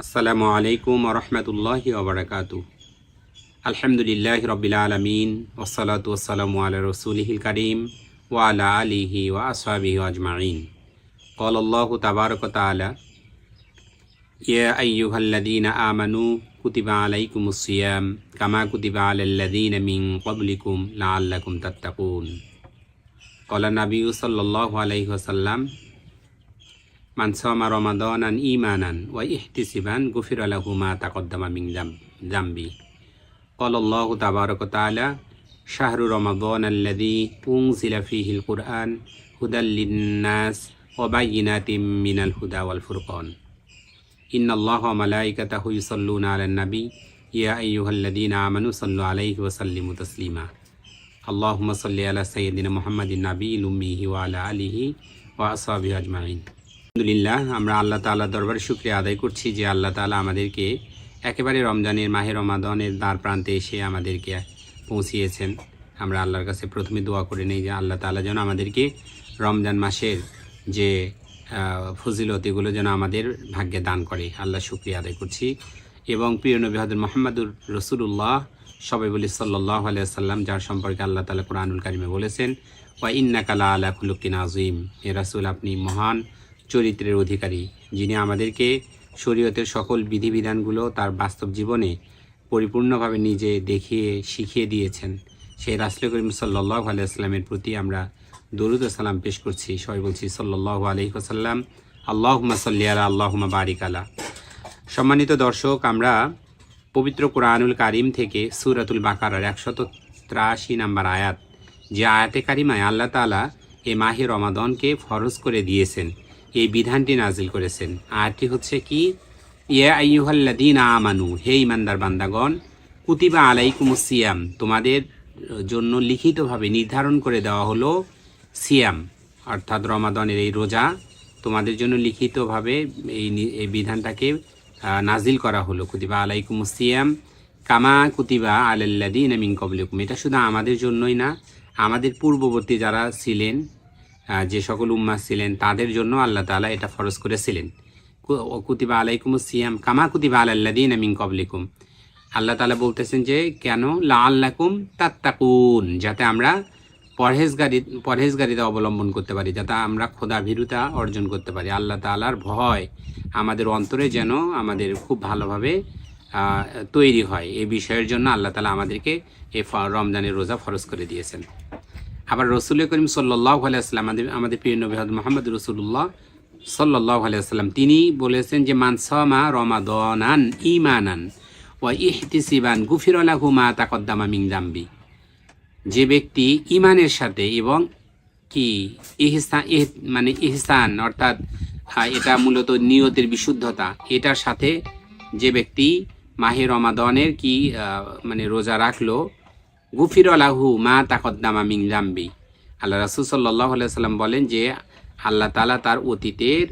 আসসালামু আলাইকুম রহমতুল্লাহি ওবরাকাতু আলহামদুলিল্লাহ রবিল আলমিন ওসলাত ওসালামু আলা রসুলহিল করিম ওয়ালা আলিহি ওয়া আসহাবিহি আজমাইন قال الله تبارك وتعالى يا أيها الذين آمنوا كتب عليكم الصيام كما كتب على الذين من قبلكم لعلكم تتقون قال النبي صلى الله عليه وسلم من صام رمضانا إيمانا واحتسابا غفر له ما تقدم من ذنب- ذنبه. قال الله تبارك وتعالى شهر رمضان الذي أنزل فيه القرآن هدى للناس وبينات من الهدى والفرقان. إن الله وملائكته يصلون على النبي يا أيها الذين آمنوا صلوا عليه وسلموا تسليما. اللهم صل على سيدنا محمد النبي الأمي وعلى آله وأصحابه أجمعين. আলহামদুলিল্লাহ আমরা আল্লাহ তাআলা দরবারে শুক্রিয়া আদায় করছি যে আল্লাহ তালা আমাদেরকে একেবারে রমজানের মাহে রমাদনের দ্বার প্রান্তে এসে আমাদেরকে পৌঁছিয়েছেন। আমরা আল্লাহর কাছে প্রথমে দোয়া করে নেই যে আল্লাহ তাআলা যেন আমাদেরকে রমজান মাসের যে আহ, ফজিলত যেন আমাদের ভাগ্যে দান করে। আল্লাহ শুক্রিয়া আদায় করছি। এবং প্রিয় নবী হজরত মোহাম্মদুর রসুল্লাহ সবাই বলি সাল্লাহ আলিয়াল্লাম যার সম্পর্কে আল্লাহ তালা কোরআনুল কারিমে বলেছেন ওয়া ইন্না কালা আলা খুলুকিন আজিম এ রাসুল আপনি মহান চরিত্রের অধিকারী, যিনি আমাদেরকে শরীয়তের সকল বিধিবিধানগুলো তার বাস্তব জীবনে পরিপূর্ণভাবে নিজে দেখিয়ে, শিখিয়ে দিয়েছেন। সেই রাসুল করিম সাল্লাহ আলিয়াস্লামের প্রতি আমরা দরুদ সালাম পেশ করছি। সবাই বলছি সাল্লাহ আলহিহাসাল্লাম আল্লাহুমা সাল্লি আলা আল্লাহুমা বারিক আলা। সম্মানিত দর্শক, আমরা পবিত্র কোরআনুল কারিম থেকে সুরাতুল বাকারার একশত ত্রাশি নাম্বার আয়াত, যে আয়াতে কারিমায় আল্লাহ তালা এ মাহে রমাদনকে ফরজ করে দিয়েছেন। এই বিধানটি নাজিল করেছেন। আরটি হচ্ছে কি? আমানু, হে ইমানদার বান্দাগণ, কুতিবা আলাইকুমুসিয়াম তোমাদের জন্য লিখিতভাবে নির্ধারণ করে দেওয়া হলো সিয়াম, অর্থাৎ রমাদনের এই রোজা। তোমাদের জন্য লিখিতভাবে এই এই বিধানটাকে নাজিল করা হলো। কুতিবা আলাইকুম সিয়াম কামা কুতিবা আলাল্লাদিন মিন কবলিকুম এটা শুধু আমাদের জন্যই না, আমাদের পূর্ববর্তী যারা ছিলেন যে সকল উম্মা ছিলেন, তাদের জন্য আল্লাহ তাআলা এটা ফরজ করেছিলেন। কুতিবা আলাইকুম সিয়াম কামা কুতিবা আলাল্লাদিন মিন কবলিকুম আল্লাহ তাআলা বলতেছেন যে, কেন? লা আল্লাকুম তাত্তাকুন, যাতে আমরা পরহেজগারি, পরহেজগারিতা অবলম্বন করতে পারি, যাতে আমরা খোদা ভীরুতা অর্জন করতে পারি। আল্লাহ তালার ভয় আমাদের অন্তরে যেন আমাদের খুব ভালোভাবে তৈরি হয়। এই বিষয়ের জন্য আল্লাহ তালা আমাদেরকে এ রমজানের রোজা ফরজ করে দিয়েছেন। আবার রসুল করিম সাল্লাহ আলাইসাল্লাম আমাদের আমাদের প্রিয় নবী মোহাম্মদ রসুল্লাহ সাল্লাহ আলাইসাল্লাম তিনি বলেছেন যে মানসমা রমাদনান ইমানান ওয়া ইহতিসিবান গুফিরলাহু মা তাকদ্দামা মিং জাম্বি যে ব্যক্তি ইমানের সাথে এবং কি ইহসান ইহ- মানে ইহসান অর্থাৎ আহ, এটা মূলত নিয়তের বিশুদ্ধতা এটার সাথে যে ব্যক্তি মাহে রমাদনের কি মানে রোজা রাখল গুফির আলাহু মা তাকদ্দামা মিং জাম্বি। আল্লাহ রাসুল সাল্লাহ সাল্লাম বলেন যে আল্লাহ তালা তার অতীতের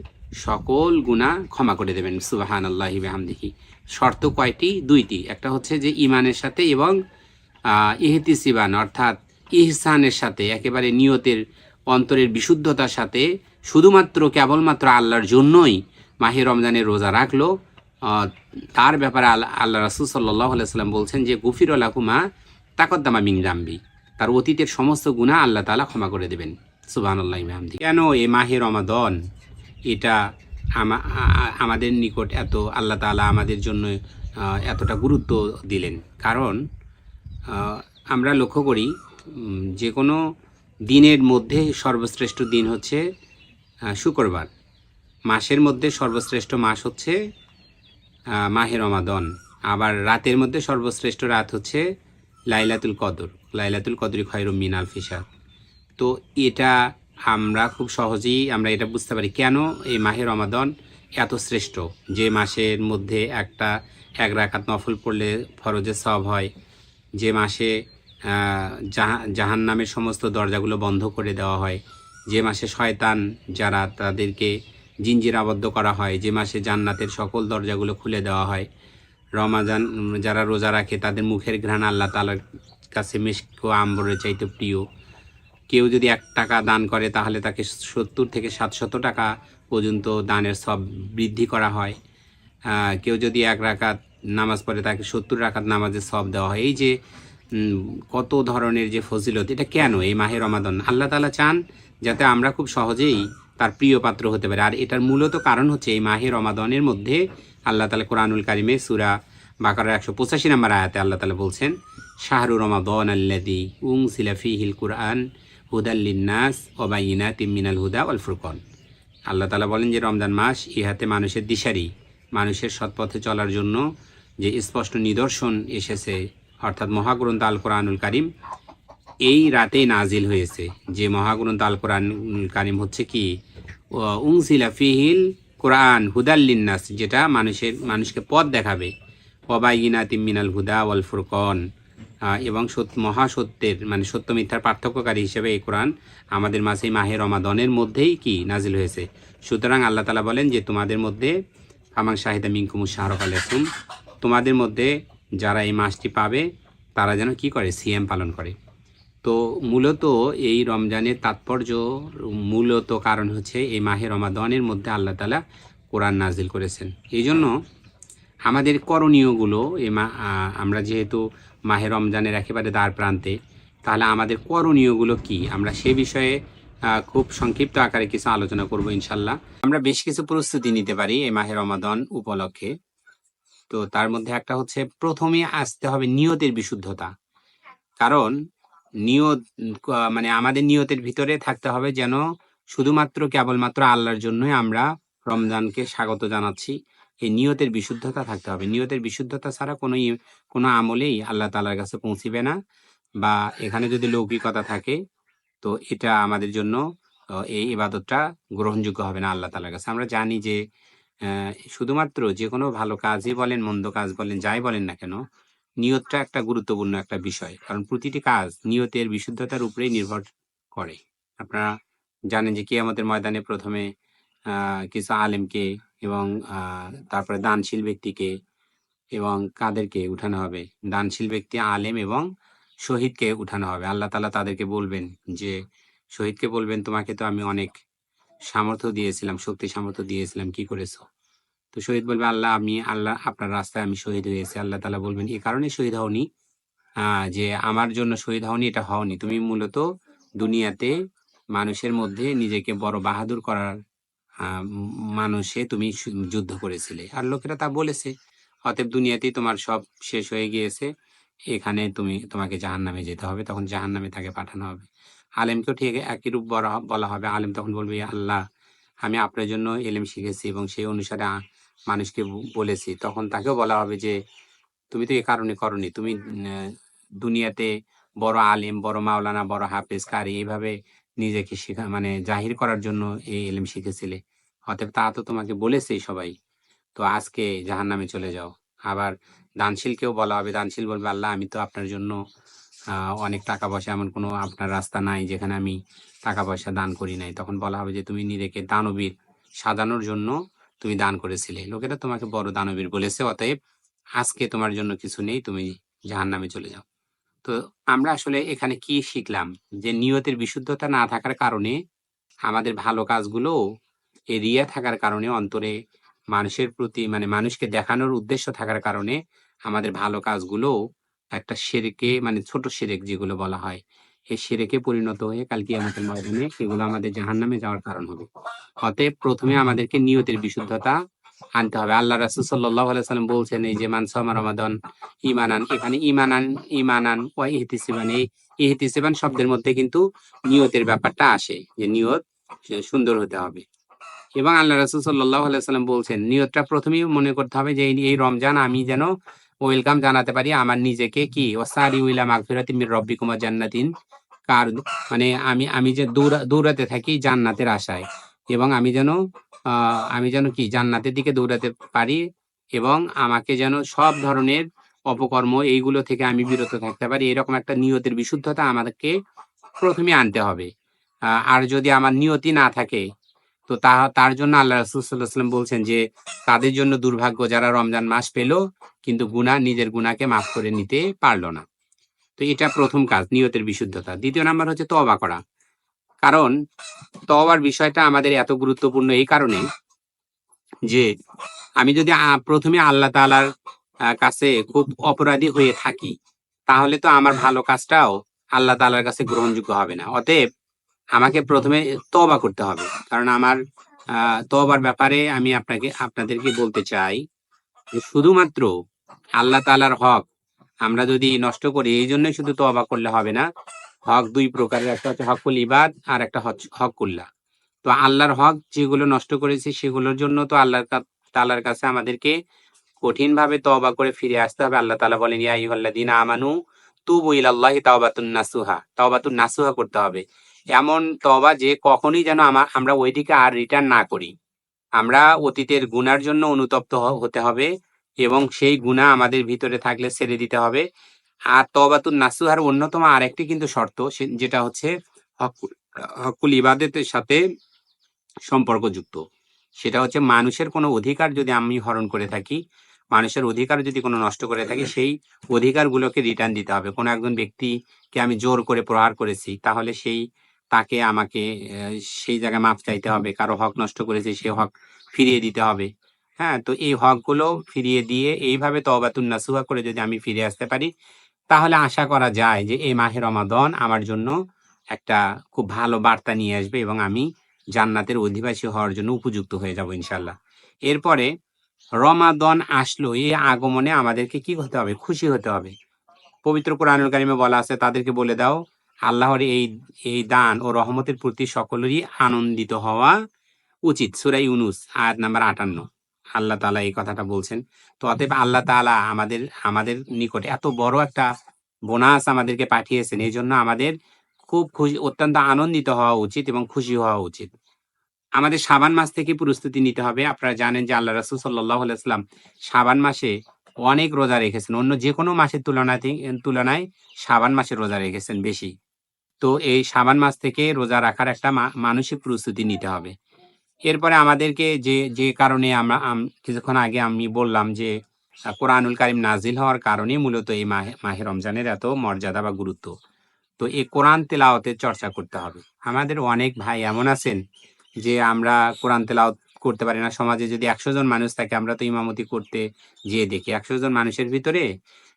সকল গুণা ক্ষমা করে দেবেন। সুবাহান আল্লাহ হামদিহি শর্ত কয়টি? দুইটি। একটা হচ্ছে যে ইমানের সাথে এবং আহ, ইহতিসিবান অর্থাৎ ইহসানের সাথে একেবারে নিয়তের অন্তরের বিশুদ্ধতার সাথে শুধুমাত্র কেবলমাত্র আল্লাহর জন্যই মাহে রমজানের রোজা রাখল। তার ব্যাপারে আল্লাহ রাসুল সাল্লাহ সাল্লাম বলছেন যে গুফির আলাকুমা তাকদ্দামা মিং জাম্বি। তার অতীতের সমস্ত গুণা আল্লাহ তালা ক্ষমা করে দেবেন। সুবাহ আল্লাহ মাহমদি কেন এ মাহে রমাদন? এটা আমাদের নিকট এত আল্লাহ তালা আমাদের জন্য এতটা গুরুত্ব দিলেন। কারণ আমরা লক্ষ্য করি যে কোনো দিনের মধ্যে সর্বশ্রেষ্ঠ দিন হচ্ছে শুক্রবার। মাসের মধ্যে সর্বশ্রেষ্ঠ মাস হচ্ছে আহ, মাহে রমাদন। আবার রাতের মধ্যে সর্বশ্রেষ্ঠ রাত হচ্ছে লাইলাতুল কদর, লাইলাতুল কদরি খয়রুম মিনাল ফিসাদ তো এটা আমরা খুব সহজেই, আমরা এটা বুঝতে পারি কেন এই মাহের রমাদন এত শ্রেষ্ঠ? যে মাসের মধ্যে একটা এক রাখাত নফল পড়লে ফরজের সব হয়, যে মাসে জাহান নামের সমস্ত দরজাগুলো বন্ধ করে দেওয়া হয়, যে মাসে শয়তান যারা তাদেরকে জিঞ্জির আবদ্ধ করা হয়, যে মাসে জান্নাতের সকল দরজাগুলো খুলে দেওয়া হয় রমাজান যারা রোজা রাখে, তাদের মুখের ঘ্রাণ আল্লাহ তালার কাছে মেশক আম্বরের চাইতে প্রিয়। কেউ যদি এক টাকা দান করে, তাহলে তাকে সত্তর থেকে সাতশত টাকা পর্যন্ত দানের সব বৃদ্ধি করা হয়। কেউ যদি এক রাকাত নামাজ পড়ে, তাকে সত্তর রাকাত নামাজের সব দেওয়া হয়। এই যে কত ধরনের যে ফজিলত, এটা কেন এই মাহে রমাদন? আল্লাহ তালা চান যাতে আমরা খুব সহজেই তার প্রিয় পাত্র হতে পারি। আর এটার মূলত কারণ হচ্ছে এই মাহে রমাদনের মধ্যে আল্লাহ তালা কোরআনুল কারিমে সুরা বাকারের একশো পঁচাশি নম্বর আয়াতে আল্লাহ তালা বলছেন, শাহরু রমাদন আল্লাদি উং সিলাফি হিল কুরআন হুদাল্লিন্নাস ওবাইনা তিমিনাল হুদা অল ফুরকন। আল্লাহ তালা বলেন যে, রমজান মাস ইহাতে মানুষের দিশারি, মানুষের সৎপথে চলার জন্য যে স্পষ্ট নিদর্শন এসেছে, অর্থাৎ মহাগ্রন্থ আল কোরআনুল কারিম, এই রাতেই নাজিল হয়েছে। যে মহাগ্রন্থ আল কোরআনুল কারিম হচ্ছে কি উংসিলা ফিহিল কোরআন হুদাল্লিন্নাস যেটা মানুষের, মানুষকে পথ দেখাবে। ওবাইনা তিমিনাল হুদা ওয়াল ফুরকন। এবং সত্য, মহাসত্যের মানে সত্য মিথ্যার পার্থক্যকারী হিসেবে এই কোরআন আমাদের এই মাহে রমাদনের মধ্যেই কি নাজিল হয়েছে। সুতরাং আল্লাহ তালা বলেন যে, তোমাদের মধ্যে ফামাং শাহিদা মিঙ্কুমু শাহরুখ আলাইকুম তোমাদের মধ্যে যারা এই মাসটি পাবে, তারা যেন কি করে? সিএম পালন করে। তো মূলত এই রমজানের তাৎপর্য মূলত কারণ হচ্ছে এই মাহে রমাদনের মধ্যে আল্লাহ তালা কোরআন নাজিল করেছেন। এই জন্য আমাদের করণীয়গুলো এই মা আমরা যেহেতু মাহে রমজানের একেবারে দ্বার প্রান্তে, তাহলে আমাদের করণীয়গুলো কি? আমরা সে বিষয়ে খুব সংক্ষিপ্ত আকারে কিছু আলোচনা করব ইনশাল্লাহ আমরা বেশ কিছু প্রস্তুতি নিতে পারি এই মাহে রমাদন উপলক্ষে। তো তার মধ্যে একটা হচ্ছে প্রথমে আসতে হবে নিয়তের বিশুদ্ধতা। কারণ নিয়ত মানে আমাদের নিয়তের ভিতরে থাকতে হবে যেন শুধুমাত্র কেবলমাত্র আল্লাহর জন্যই আমরা রমজানকে স্বাগত জানাচ্ছি। এই নিয়তের বিশুদ্ধতা থাকতে হবে। নিয়তের বিশুদ্ধতা ছাড়া কোনো ই- কোনো আমলেই আল্লাহ তালার কাছে পৌঁছিবে না বা এখানে যদি লৌকিকতা থাকে তো এটা আমাদের জন্য এই ইবাদতটা গ্রহণযোগ্য হবে না আল্লাহ তালার কাছে। আমরা জানি যে শুধুমাত্র যে কোনো ভালো কাজই বলেন, মন্দ কাজ বলেন, যাই বলেন না কেন নিয়তটা একটা গুরুত্বপূর্ণ একটা বিষয়। কারণ প্রতিটি কাজ নিয়তের বিশুদ্ধতার উপরেই নির্ভর করে। আপনারা জানেন যে কিয়ামতের ময়দানে প্রথমে কিছু আলেমকে এবং তারপরে দানশীল ব্যক্তিকে এবং কাদেরকে উঠানো হবে। দানশীল ব্যক্তি আলেম এবং শহীদকে উঠানো হবে। আল্লাহ তালা তাদেরকে বলবেন যে, শহীদকে বলবেন, তোমাকে তো আমি অনেক সামর্থ্য দিয়েছিলাম, শক্তি সামর্থ্য দিয়েছিলাম, কি করেছ? তো শহীদ বলবে, আল্লাহ, আমি, আল্লাহ, আপনার রাস্তায় আমি শহীদ হয়েছি। আল্লাহ তালা বলবেন এই কারণে শহীদ হওনি? যে আমার জন্য শহীদ হওনি, এটা হওনি। তুমি মূলত দুনিয়াতে মানুষের মধ্যে নিজেকে বড় বাহাদুর করার মানুষে তুমি যুদ্ধ করেছিলে। আর লোকেরা তা বলেছে, অতএব দুনিয়াতেই তোমার সব শেষ হয়ে গিয়েছে। এখানে তুমি, তোমাকে জাহান নামে যেতে হবে। তখন জাহান নামে তাকে পাঠানো হবে। আলেমকেও ঠিক একই রূপ বলা হবে। আলেম তখন বলবে, আল্লাহ, আমি আপনার জন্য এলেম শিখেছি এবং সেই অনুসারে মানুষকে বলেছি। তখন তাকেও বলা হবে যে, তুমি তো এ কারণে করনি। তুমি দুনিয়াতে বড় আলেম, বড় মাওলানা, বড় হাফেজ, কারি এইভাবে নিজেকে শেখা মানে জাহির করার জন্য এই এলেম শিখেছিলে। অতএব তা তো তোমাকে বলেছেই সবাই। তো আজকে জাহান নামে চলে যাও। আবার দানশীলকেও বলা হবে, দানশীল বলবে, আল্লাহ, আমি তো আপনার জন্য অনেক টাকা পয়সা, এমন কোনো আপনার রাস্তা নাই যেখানে আমি টাকা পয়সা দান করি নাই। তখন বলা হবে যে, তুমি নিজেকে দানবীর সাজানোর জন্য তুমি দান করেছিলে। লোকেরা তোমাকে বড় দানবীর বলেছে, অতএব আজকে তোমার জন্য কিছু নেই, তুমি জাহান নামে চলে যাও। তো আমরা আসলে এখানে কি শিখলাম? যে নিয়তের বিশুদ্ধতা না থাকার কারণে আমাদের ভালো কাজগুলো এই রিয়া থাকার কারণে, অন্তরে মানুষের প্রতি মানে মানুষকে দেখানোর উদ্দেশ্য থাকার কারণে আমাদের ভালো কাজগুলো একটা সেরেকে মানে ছোট সেরেক যেগুলো বলা হয় এই সেরেকে পরিণত হয়ে কালকে আমাদের ময়দানে সেগুলো আমাদের জাহান্নামে যাওয়ার কারণ হবে। অতএব প্রথমে আমাদেরকে নিয়তের বিশুদ্ধতা আনতে হবে। আল্লাহ রাসুল সাল্লাহ সাল্লাম বলছেন, এই যে মানসামা রমাদন ইমানান এখানে ইমানান ইমানান ও ইহতিসিবান। এই ইহতিসিবান শব্দের মধ্যে কিন্তু নিয়তের ব্যাপারটা আসে, যে নিয়ত সুন্দর হতে হবে। এবং আল্লাহ রাসুল সাল্লাহ সাল্লাম বলছেন, নিয়তটা প্রথমেই মনে করতে হবে যে এই রমজান আমি যেন ওয়েলকাম জানাতে পারি আমার নিজেকে কি? ওসারি উইলা মাগফিরাতি মির রব্বি কুমার জান্নাতিন। কার মানে আমি আমি যে দৌড়া দৌড়াতে থাকি জান্নাতের আশায়। এবং আমি যেন আমি যেন কি জান্নাতের দিকে দৌড়াতে পারি এবং আমাকে যেন সব ধরনের অপকর্ম এইগুলো থেকে আমি বিরত থাকতে পারি, এরকম একটা নিয়তের বিশুদ্ধতা আমাদেরকে প্রথমে আনতে হবে। আর যদি আমার নিয়তি না থাকে তো তা তার জন্য আল্লাহ রসুল্লাহাম বলছেন যে তাদের জন্য দুর্ভাগ্য যারা রমজান মাস পেল কিন্তু গুনাহ নিজের গুনাহকে মাফ করে নিতে পারল না। তো এটা প্রথম কাজ নিয়তের বিশুদ্ধতা। দ্বিতীয় নাম্বার হচ্ছে তবা করা। কারণ তবার বিষয়টা আমাদের এত গুরুত্বপূর্ণ এই কারণে যে আমি যদি প্রথমে আল্লাহ তাআলার আহ, কাছে খুব অপরাধী হয়ে থাকি তাহলে তো আমার ভালো কাজটাও আল্লাহ তালার কাছে গ্রহণযোগ্য হবে না। অতএব আমাকে প্রথমে তওবা করতে হবে। কারণ আমার আহ, তওবার ব্যাপারে আমি আপনাকে আপনাদেরকে বলতে চাই যে শুধুমাত্র আল্লাহ তালার হক আমরা যদি নষ্ট করি এই জন্যই শুধু তওবা করলে হবে না। হক দুই প্রকারের একটা হচ্ছে হকুল ইবাদ আর একটা হচ্ছে হকুল্লাহ তো আল্লাহর হক যেগুলো নষ্ট করেছি সেগুলোর জন্য তো আল্লাহর তাআলার কাছে আমাদেরকে কঠিন ভাবে তওবা করে ফিরে আসতে হবে। আল্লাহ তাআলা বলেন ইয়া আইয়ুহাল্লাযীনা আমানু তুবু ইলাল্লাহি তাওবাতুন নাসুহা। তাওবাতুন নাসুহা করতে হবে। এমন তওবা যে কখনোই যেন আমা- আমরা ওইদিকে আর রিটার্ন না করি। আমরা অতীতের গুনার জন্য অনুতপ্ত হতে হবে এবং সেই গুনাহ আমাদের ভিতরে থাকলে ছেড়ে দিতে হবে। আর তওবাতুন নাসুহার অন্যতম আরেকটি কিন্তু শর্ত যেটা হচ্ছে হকুল ইবাদতের সাথে সম্পর্কযুক্ত। সেটা হচ্ছে মানুষের কোনো অধিকার যদি আমি হরণ করে থাকি মানুষের অধিকার যদি কোনো নষ্ট করে থাকি সেই অধিকারগুলোকে রিটার্ন দিতে হবে। কোনো একজন ব্যক্তিকে আমি জোর করে প্রহার করেছি তাহলে সেই তাকে আমাকে সেই জায়গায় মাপ চাইতে হবে। কারও হক নষ্ট করেছে, সে হক ফিরিয়ে দিতে হবে। হ্যাঁ তো এই হকগুলো ফিরিয়ে দিয়ে এইভাবে তওবাতুন নাসুহা করে যদি আমি ফিরে আসতে পারি, তাহলে আশা করা যায় যে এই মাহে রমাদন আমার জন্য একটা খুব ভালো বার্তা নিয়ে আসবে এবং আমি জান্নাতের অধিবাসী হওয়ার জন্য উপযুক্ত হয়ে যাব ইনশাল্লাহ এরপরে রমাদন আসলো, এই আগমনে আমাদেরকে কি হতে হবে? খুশি হতে হবে। পবিত্র কোরআনুল কারিমে বলা আছে, তাদেরকে বলে দাও আল্লাহর এই এই দান ও রহমতের প্রতি সকলেরই আনন্দিত হওয়া উচিত। সুরাই ইউনুস, আয়াত নাম্বার আটান্ন। আল্লাহ তালা এই কথাটা বলছেন, তো অতএব আল্লাহ তাআলা আমাদের আমাদের নিকটে এত বড় একটা বোনাস আমাদেরকে পাঠিয়েছেন, এই জন্য আমাদের খুব খুশি, অত্যন্ত আনন্দিত হওয়া উচিত এবং খুশি হওয়া উচিত। আমাদের সাবান মাস থেকে প্রস্তুতি নিতে হবে। আপনারা জানেন যে আল্লাহ রাসুল সাল্লাহ আলাইসাল্লাম সাবান মাসে অনেক রোজা রেখেছেন। অন্য যে কোনো মাসের তুলনায় তুলনায় সাবান মাসে রোজা রেখেছেন বেশি। তো এই সাবান মাস থেকে রোজা রাখার একটা মানসিক প্রস্তুতি নিতে হবে। এরপরে আমাদেরকে যে যে কারণে আমরা কিছুক্ষণ আগে আমি বললাম যে কোরআনুল কারিম নাজিল হওয়ার কারণে মূলত এই মাহে মাহে রমজানের এত মর্যাদা বা গুরুত্ব। তো এই কোরআন তেলাওয়াতের চর্চা করতে হবে। আমাদের অনেক ভাই এমন আছেন যে, আমরা কোরআন তেলাওয়াত করতে পারি না। সমাজে যদি একশো জন মানুষ থাকে, আমরা তো ইমামতি করতে যেয়ে দেখি। একশো জন মানুষের ভিতরে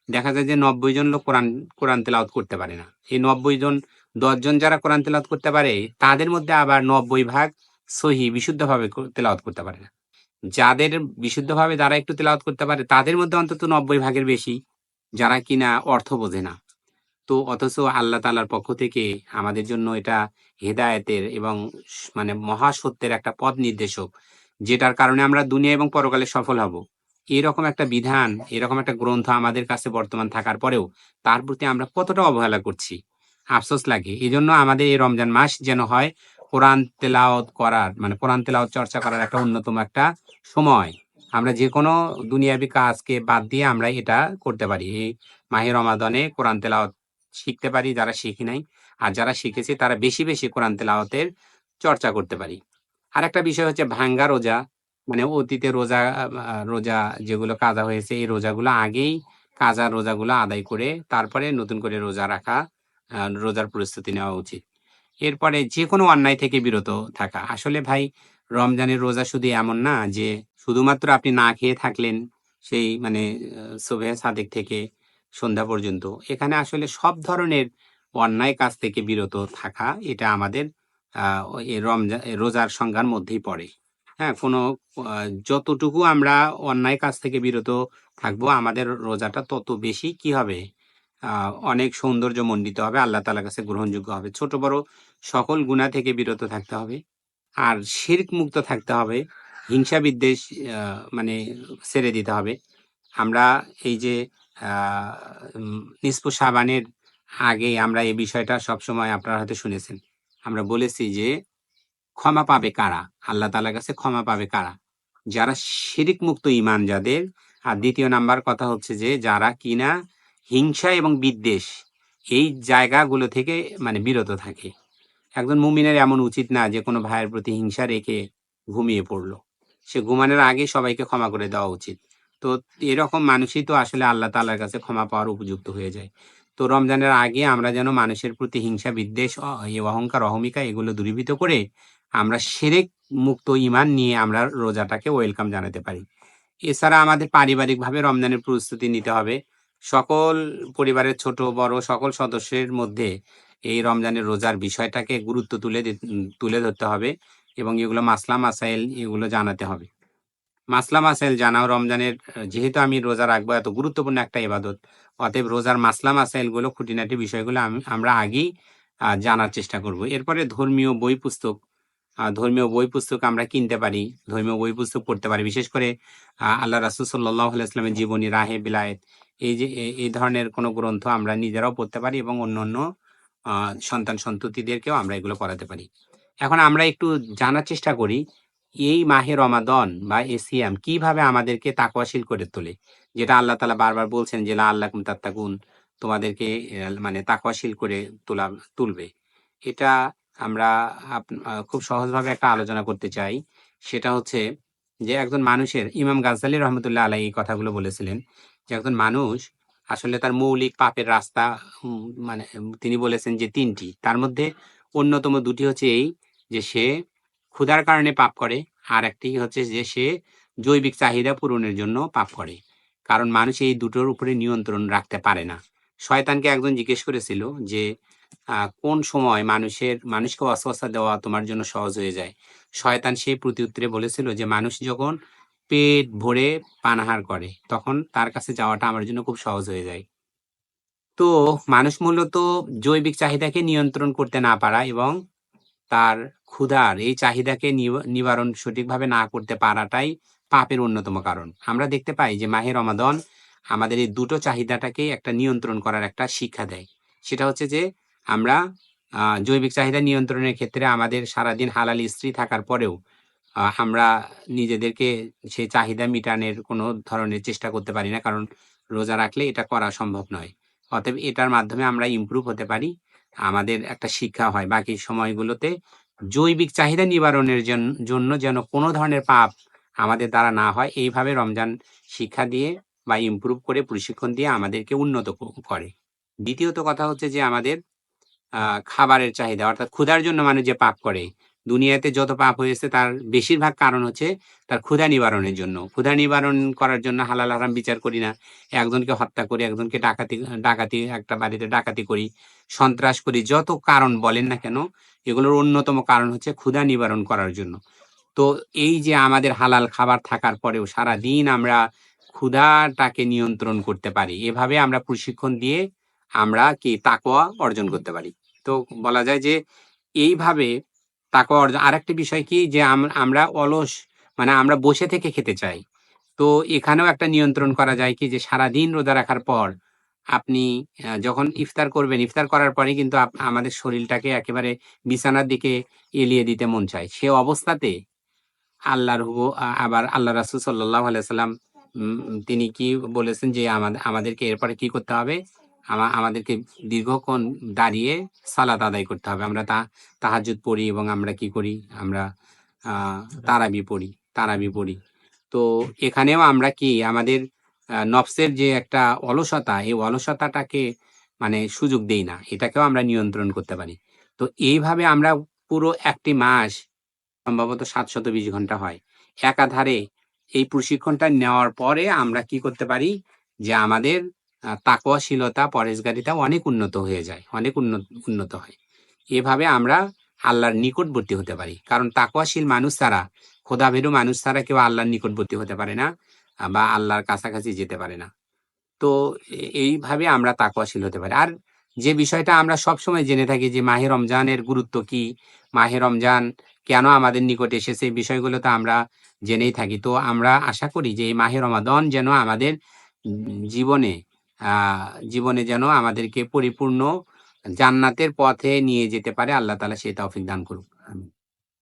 দেখা যায় যে, নব্বই জন লোক কোরআন কোরআন তেলাওয়াত করতে পারে না। এই নব্বই জন দশজন যারা কোরআন তেলাওয়াত করতে পারে, তাদের মধ্যে আবার নব্বই ভাগ সহি, বিশুদ্ধভাবে তেলাওয়াত করতে পারে না। যাদের বিশুদ্ধভাবে যারা একটু তেলাওয়াত করতে পারে, তাদের মধ্যে অন্তত নব্বই ভাগের বেশি যারা কিনা অর্থ বোঝে না। তো অথচ আল্লাহ তাআলার পক্ষ থেকে আমাদের জন্য এটা হেদায়েতের এবং মানে মহাসত্যের একটা পথ নির্দেশক, যেটার কারণে আমরা দুনিয়া এবং পরকালে সফল হব। এরকম একটা বিধান, এরকম একটা গ্রন্থ আমাদের কাছে বর্তমান থাকার পরেও তার প্রতি আমরা কতটা অবহেলা করছি? আফসোস লাগে। এই জন্য আমাদের এই রমজান মাস যেন হয় কোরআন তেলাওত করার মানে কোরআন তেলাওয়াত চর্চা করার একটা অন্যতম একটা সময়। আমরা যে কোনো দুনিয়াবি কাজকে বাদ দিয়ে আমরা এটা করতে পারি। এই মাহে রমাদনে কোরআন তেলাওয়াত শিখতে পারি যারা শিখি নাই। আর যারা শিখেছে তারা বেশি বেশি কোরআন তেলাওয়াতের চর্চা করতে পারি। আর একটা বিষয় হচ্ছে ভাঙ্গা রোজা। মানে অতীতে রোজা রোজা যেগুলো কাজা হয়েছে, এই রোজাগুলো আগেই কাজা রোজাগুলো আদায় করে তারপরে নতুন করে রোজা রাখা রোজার প্রস্তুতি নেওয়া উচিত। এরপরে যে কোনো অন্যায় থেকে বিরত থাকা। আসলে ভাই, রমজানের রোজা শুধু এমন না যে, শুধুমাত্র আপনি না খেয়ে থাকলেন সেই মানে সোভে সাদেক থেকে সন্ধ্যা পর্যন্ত। এখানে আসলে সব ধরনের অন্যায় কাজ থেকে বিরত থাকা, এটা আমাদের রমজান রোজার সংজ্ঞার মধ্যেই পড়ে। হ্যাঁ কোনো যতটুকু আমরা অন্যায় কাজ থেকে বিরত থাকব, আমাদের রোজাটা তত বেশি কি হবে? অনেক সৌন্দর্য মণ্ডিত হবে আল্লাহ তালার কাছে গ্রহণযোগ্য হবে। ছোট বড় সকল গুণা থেকে বিরত থাকতে হবে। আর শির্ক মুক্ত থাকতে হবে হিংসা বিদ্বেষ মানে ছেড়ে দিতে হবে। আমরা এই যে উম, সাবানের আগে আমরা এই বিষয়টা সবসময় আপনারা হয়তো শুনেছেন। আমরা বলেছি যে ক্ষমা পাবে কারা? আল্লাহ তালার কাছে ক্ষমা পাবে কারা? যারা শিরিক মুক্ত ইমান যাদের আর দ্বিতীয় নাম্বার কথা হচ্ছে যে যারা কিনা হিংসা এবং বিদ্বেষ এই জায়গাগুলো থেকে মানে বিরত থাকে। একজন মুমিনের এমন উচিত না যে, কোনো ভাইয়ের প্রতি হিংসা রেখে ঘুমিয়ে পড়ল। সে ঘুমানোর আগে সবাইকে ক্ষমা করে দেওয়া উচিত। তো এরকম মানুষই তো আসলে আল্লাহ তাআলার কাছে ক্ষমা পাওয়ার উপযুক্ত হয়ে যায়। তো রমজানের আগে আমরা যেন মানুষের প্রতি হিংসা, বিদ্বেষ অহংকার, অহমিকা এগুলো দূরীভূত করে আমরা সেরেক মুক্ত ইমান নিয়ে আমরা রোজাটাকে ওয়েলকাম জানাতে পারি। এছাড়া আমাদের পারিবারিকভাবে রমজানের প্রস্তুতি নিতে হবে। সকল পরিবারের ছোট, বড়, সকল সদস্যের মধ্যে এই রমজানের রোজার বিষয়টাকে গুরুত্ব তুলে তুলে ধরতে হবে এবং এগুলো মাসলা মাসাইল এগুলো জানাতে হবে। মাসলা মাসাইল জানাও, রমজানের যেহেতু আমি রোজা রাখব, এত গুরুত্বপূর্ণ একটা ইবাদত, অতএব রোজার মাসলা মাসাইলগুলো খুঁটিনাটি বিষয়গুলো আমি- আমরা আগেই জানার চেষ্টা করব। এরপরে ধর্মীয় বই পুস্তক ধর্মীয় বই পুস্তক আমরা কিনতে পারি, ধর্মীয় বই পুস্তক পড়তে পারি। বিশেষ করে আল্লাহ রাসুল সাল্লাহ ইসলামের জীবনী, রাহে বিলায়েত এই যে এই ধরনের কোনো গ্রন্থ আমরা নিজেরাও পড়তে পারি এবং অন্য অন্য সন্তান সন্ততিদেরকেও আমরা এগুলো করাতে পারি। এখন আমরা একটু জানার চেষ্টা করি, এই মাহে রমাদন বা এসিয়াম কীভাবে আমাদেরকে তাকওয়াশীল করে তোলে? যেটা আল্লাহ তালা বারবার বলছেন যে, লা আল্লাহ তাত্তাকুন তোমাদেরকে মানে তাকওয়াশীল করে তোলা, তুলবে। এটা আমরা খুব সহজভাবে একটা আলোচনা করতে চাই। সেটা হচ্ছে যে, একজন মানুষের, ইমাম গাজ্জালি রহমতুল্লাহ আলাই এই কথাগুলো বলেছিলেন যে একজন মানুষ আসলে তার মৌলিক পাপের রাস্তা মানে তিনি বলেছেন যে তিনটি। তার মধ্যে অন্যতম দুটি হচ্ছে এই যে সে ক্ষুধার কারণে পাপ করে, আর একটি হচ্ছে যে সে জৈবিক চাহিদা পূরণের জন্য পাপ করে। কারণ মানুষ এই দুটোর উপরে নিয়ন্ত্রণ রাখতে পারে না। শয়তানকে একজন জিজ্ঞেস করেছিল যে কোন সময় মানুষের, মানুষকে অস্বস্থা দেওয়া তোমার জন্য সহজ হয়ে যায়? শয়তান সেই প্রতি উত্তরে বলেছিল যে, মানুষ যখন পেট ভরে পানাহার করে, তখন তার কাছে যাওয়াটা আমার জন্য খুব সহজ হয়ে যায়। তো মানুষ মূলত জৈবিক চাহিদাকে নিয়ন্ত্রণ করতে না পারা এবং তার ক্ষুধার এই চাহিদাকে নিব- নিবারণ সঠিকভাবে না করতে পারাটাই পাপের অন্যতম কারণ। আমরা দেখতে পাই যে মাহে রমাদন আমাদের এই দুটো চাহিদাটাকে একটা নিয়ন্ত্রণ করার একটা শিক্ষা দেয়। সেটা হচ্ছে যে আমরা জৈবিক চাহিদা নিয়ন্ত্রণের ক্ষেত্রে আমাদের সারাদিন হালাল স্ত্রী থাকার পরেও আমরা নিজেদেরকে সেই চাহিদা মিটানোর কোনো ধরনের চেষ্টা করতে পারি না। কারণ রোজা রাখলে এটা করা সম্ভব নয়। অতএব এটার মাধ্যমে আমরা ইমপ্রুভ হতে পারি। আমাদের একটা শিক্ষা হয়, বাকি সময়গুলোতে জৈবিক চাহিদা নিবারণের জন্য যেন কোনো ধরনের পাপ আমাদের দ্বারা না হয়, এইভাবে রমজান শিক্ষা দিয়ে বা ইমপ্রুভ করে প্রশিক্ষণ দিয়ে আমাদেরকে উন্নত করে। দ্বিতীয়ত কথা হচ্ছে যে আমাদের খাবারের চাহিদা, অর্থাৎ ক্ষুধার জন্য মানুষ যে পাপ করে দুনিয়াতে যত পাপ হয়েছে, তার বেশিরভাগ কারণ হচ্ছে তার ক্ষুধা নিবারণের জন্য। ক্ষুধা নিবারণ করার জন্য হালাল হারাম বিচার করি না। একজনকে হত্যা করি, একজনকে ডাকাতি ডাকাতি, একটা বাড়িতে ডাকাতি করি, সন্ত্রাস করি, যত কারণ বলেন না কেন, এগুলোর অন্যতম কারণ হচ্ছে ক্ষুধা নিবারণ করার জন্য। তো এই যে আমাদের হালাল খাবার থাকার পরেও সারা দিন আমরা ক্ষুধাটাকে নিয়ন্ত্রণ করতে পারি, এভাবে আমরা প্রশিক্ষণ দিয়ে আমরা কি তাকোয়া অর্জন করতে পারি। তো বলা যায় যে এইভাবে তাকওয়া অর্জন বিষয় কি যে আমরা অলস মানে আমরা বসে থেকে খেতে চাই। তো এখানেও একটা নিয়ন্ত্রণ করা যায় কি যে সারা দিন রোজা রাখার পর আপনি যখন ইফতার করবেন, ইফতার করার পরে কিন্তু আমাদের শরীরটাকে একেবারে বিছানার দিকে এলিয়ে দিতে মন চায়। সে অবস্থাতে আল্লাহর আবার আল্লাহ রাসুল সাল্লাহ আলাইসাল্লাম তিনি কি বলেছেন যে আমাদের আমাদেরকে এরপরে কি করতে হবে? আমাদেরকে দীর্ঘক্ষণ দাঁড়িয়ে সালাত আদায় করতে হবে। আমরা তা তাহাজুদ পড়ি এবং আমরা কি করি? আমরা তারাবি পড়ি তারাবি পড়ি। তো এখানেও আমরা কি, আমাদের নফসের যে একটা অলসতা, এই অলসতাটাকে মানে সুযোগ দেই না, এটাকেও আমরা নিয়ন্ত্রণ করতে পারি। তো এইভাবে আমরা পুরো একটি মাস, সম্ভবত সাতশত বিশ ঘণ্টা হয়, একাধারে এই প্রশিক্ষণটা নেওয়ার পরে আমরা কি করতে পারি যে আমাদের তাকওয়াশীলতা পরেশগারিতা অনেক উন্নত হয়ে যায়, অনেক উন্নত উন্নত হয়। এভাবে আমরা আল্লাহর নিকটবর্তী হতে পারি। কারণ তাকওয়াশীল মানুষ ছাড়া, খোদাভেরু মানুষ ছাড়া কেউ আল্লাহর নিকটবর্তী হতে পারে না বা আল্লাহর কাছাকাছি যেতে পারে না। তো এইভাবে আমরা তাকওয়াশীল হতে পারি। আর যে বিষয়টা আমরা সব সময় জেনে থাকি যে মাহে রমজানের গুরুত্ব কি, মাহে রমজান কেন আমাদের নিকটে এসেছে, এই বিষয়গুলো তো আমরা জেনেই থাকি। তো আমরা আশা করি যে এই মাহে রমাদন যেন আমাদের জীবনে জীবনে যেন আমাদেরকে পরিপূর্ণ জান্নাতের পথে নিয়ে যেতে পারে। আল্লাহ তালা সে তৌফিক দান করুক। আমিন।